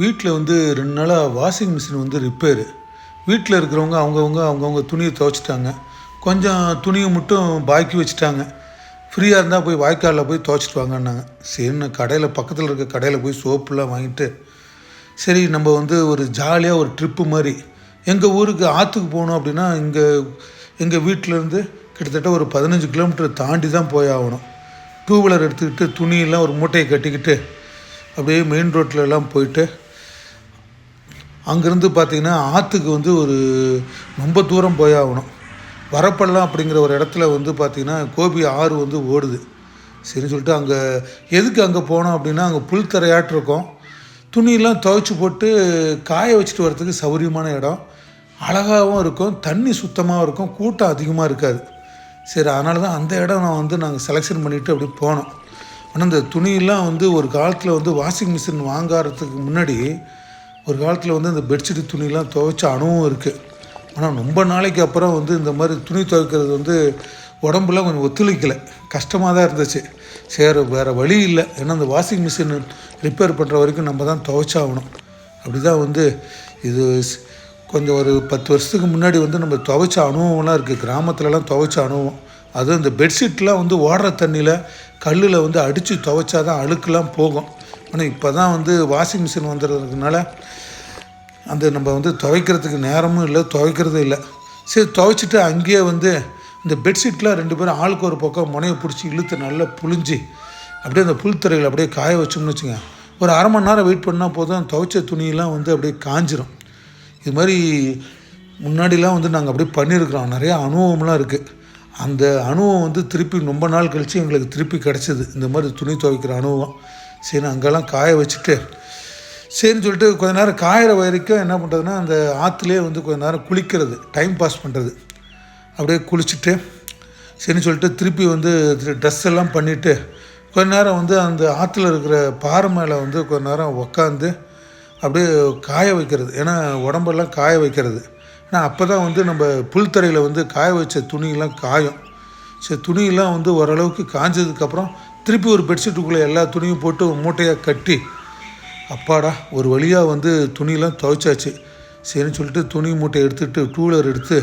வீட்டில் வந்து ரெண்டு நாளாக வாஷிங் மிஷின் வந்து ரிப்பேரு வீட்டில் இருக்கிறவங்க அவங்கவுங்க அவங்கவுங்க துணியை துவைச்சிட்டாங்க. கொஞ்சம் துணியை மட்டும் பாக்கி வச்சுட்டாங்க. ஃப்ரீயாக இருந்தால் போய் வாய்க்காலில் போய் துவைச்சிட்டு வாங்கன்னாங்க. சரின்னு கடையில் பக்கத்தில் இருக்க கடையில் போய் சோப்புலாம் வாங்கிட்டு சரி நம்ம வந்து ஒரு ஜாலியாக ஒரு ட்ரிப்பு மாதிரி. எங்கள் ஊருக்கு ஆற்றுக்கு போகணும் அப்படின்னா இங்கே எங்கள் வீட்டிலேருந்து கிட்டத்தட்ட ஒரு பதினஞ்சு கிலோமீட்டர் தாண்டி தான் போய் ஆகணும். டூ வீலர் எடுத்துக்கிட்டு துணியெல்லாம் ஒரு மூட்டையை கட்டிக்கிட்டு அப்படியே மெயின் ரோட்டில் எல்லாம் போயிட்டு அங்கேருந்து பார்த்திங்கன்னா ஆற்றுக்கு வந்து ஒரு ரொம்ப தூரம் போய் ஆகணும். வரப்பள்ளம் அப்படிங்கிற ஒரு இடத்துல வந்து பார்த்திங்கன்னா கோபி ஆறு வந்து ஓடுது. சரின்னு சொல்லிட்டு அங்கே எதுக்கு அங்கே போனோம் அப்படின்னா அங்கே புல் தரையாட்டிருக்கோம் துணியெல்லாம் துவைச்சி போட்டு காய வச்சுட்டு வரத்துக்கு சௌகரியமான இடம். அழகாகவும் இருக்கும். தண்ணி சுத்தமாக இருக்கும். கூட்டம் அதிகமாக இருக்காது. சரி அதனால தான் அந்த இடம் நான் வந்து நாங்கள் செலெக்ஷன் பண்ணிவிட்டு அப்படி போனோம். ஆனால் இந்த துணியெல்லாம் வந்து ஒரு காலத்தில் வந்து வாஷிங் மிஷின் வாங்காததுக்கு முன்னாடி ஒரு காலத்தில் வந்து இந்த பெட்ஷீட் துணிலாம் துவைச்ச அனுபவம் இருக்குது ஆனால் ரொம்ப நாளைக்கு அப்புறம் வந்து இந்த மாதிரி துணி துவைக்கிறது வந்து உடம்புலாம் கொஞ்சம் ஒத்துழைக்கலை. கஷ்டமாக தான் இருந்துச்சு. சரி வேறு வழி இல்லை. ஏன்னா அந்த வாஷிங் மிஷின் ரிப்பேர் பண்ணுற வரைக்கும் நம்ம தான் துவைச்சாகணும். அப்படி தான் வந்து இது கொஞ்சம் ஒரு பத்து வருஷத்துக்கு முன்னாடி வந்து நம்ம துவைச்ச அனுபவம்லாம் இருக்குது கிராமத்துலலாம் துவைச்ச அனுபவம் அதுவும் இந்த பெட்ஷீட்லாம் வந்து ஓடுற தண்ணியில் கல்லில் வந்து அடித்து துவைச்சா தான் அழுக்கெலாம் போகும். ஆனால் இப்போ தான் வந்து வாஷிங் மிஷின் வந்துடுறதுனால அந்த நம்ம வந்து துவைக்கிறதுக்கு நேரமும் இல்லை துவைக்கிறதும் இல்லை. சரி துவைச்சிட்டு அங்கேயே வந்து இந்த பெட்ஷீட்லாம் ரெண்டு பேரும் ஆளுக்கு ஒரு பக்கம் முனையை பிடிச்சி இழுத்து நல்லா புழிஞ்சு அப்படியே அந்த புல்துறையில் அப்படியே காய வச்சோம்னு வச்சுங்க ஒரு அரை மணி நேரம் வெயிட் பண்ணால் போதும் துவைச்ச துணியெல்லாம் வந்து அப்படியே காஞ்சிரும். இது மாதிரி முன்னாடிலாம் வந்து நாங்கள் அப்படியே பண்ணியிருக்கிறோம். நிறையா அனுபவம்லாம் இருக்குது அந்த அனுபவம் வந்து திருப்பி ரொம்ப நாள் கழித்து எங்களுக்கு திருப்பி கிடச்சிது. இந்த மாதிரி துணி துவைக்கிற அனுபவம் சரி அங்கெல்லாம் காய வச்சுட்டு சரின்னு சொல்லிட்டு கொஞ்ச நேரம் காயிற வரைக்கும் என்ன பண்ணுறதுன்னா அந்த ஆற்றுலேயே வந்து கொஞ்ச நேரம் குளிக்கிறது டைம் பாஸ் பண்ணுறது அப்படியே குளிச்சுட்டு சரின்னு சொல்லிட்டு திருப்பி வந்து ட்ரெஸ் எல்லாம் பண்ணிவிட்டு கொஞ்ச நேரம் வந்து அந்த ஆற்றுல இருக்கிற பாறை மேலே வந்து கொஞ்ச நேரம் உக்காந்து அப்படியே காய வைக்கிறது. ஏன்னா உடம்பெல்லாம் காய வைக்கிறது. ஆனால் அப்போ தான் வந்து நம்ம புல்தரையில் வந்து காய வச்ச துணியெல்லாம் காயும். சரி துணியெல்லாம் வந்து ஓரளவுக்கு காஞ்சதுக்கப்புறம் திருப்பி ஒரு பெட்ஷீட்டுக்குள்ளே எல்லா துணியும் போட்டு மூட்டையாக கட்டி அப்பாடா ஒரு வழியாக வந்து துணியெல்லாம் துவைச்சாச்சு. சரின்னு சொல்லிட்டு துணி மூட்டை எடுத்துகிட்டு டூலர் எடுத்து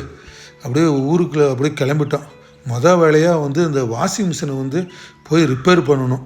அப்படியே ஊருக்குள்ளே அப்படியே கிளம்பிட்டோம். மொதல் வேலையாக வந்து இந்த வாஷிங் மிஷினை வந்து போய் ரிப்பேர் பண்ணணும்.